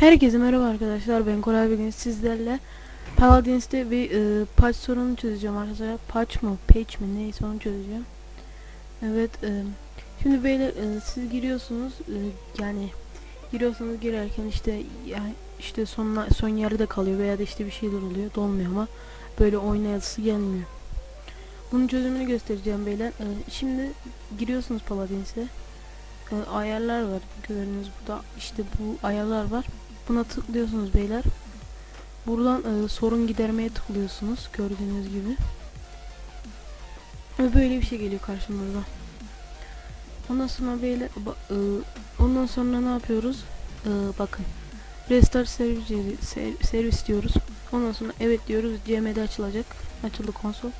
Herkese merhaba arkadaşlar ben Koray bugün sizlerle Paladins'te bir e, patch sorunu çözeceğim arkadaşlar. Patch mı patch mi neyse onu çözeceğim. Evet e, şimdi beyler e, siz giriyorsunuz e, yani giriyorsunuz girerken işte yani işte sonuna, son yerde kalıyor veya da işte bir şeyler oluyor dolmuyor ama böyle oyna yazısı gelmiyor. Bunun çözümünü göstereceğim beyler. E, şimdi giriyorsunuz Paladins'e. E, ayarlar var gördüğünüz burada işte bu ayarlar var Buna tıklıyorsunuz beyler. Buradan e, sorun gidermeye tıklıyorsunuz gördüğünüz gibi. Ve böyle bir şey geliyor karşımıza. Ondan sonra beyler ba- e, ondan sonra ne yapıyoruz? E, bakın. Restart servis, ser- servis diyoruz. Ondan sonra evet diyoruz. CMD açılacak. Açıldı konsol.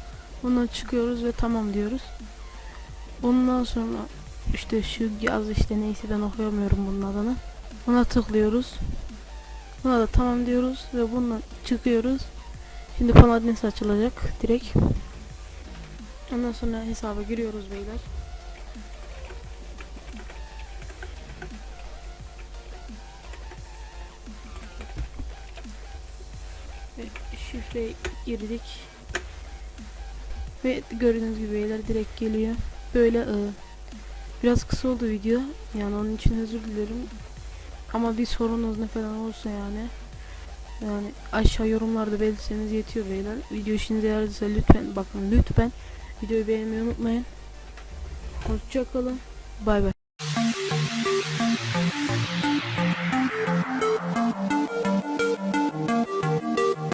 Ondan çıkıyoruz ve tamam diyoruz. Ondan sonra işte şu yaz işte neyse ben okuyamıyorum bunun adını. Ona tıklıyoruz. Buna da tamam diyoruz ve bundan çıkıyoruz. Şimdi Paladins açılacak direkt. Ondan sonra hesaba giriyoruz beyler. Ve şifre girdik. Ve gördüğünüz gibi beyler direkt geliyor. Böyle e, biraz kısa oldu video. Yani onun için özür dilerim. Ama bir sorunuz ne falan olursa yani yani aşağı yorumlarda belirtseniz yetiyor beyler. Video işinize yaradıysa lütfen bakın lütfen videoyu beğenmeyi unutmayın. Hoşçakalın. Bay bay.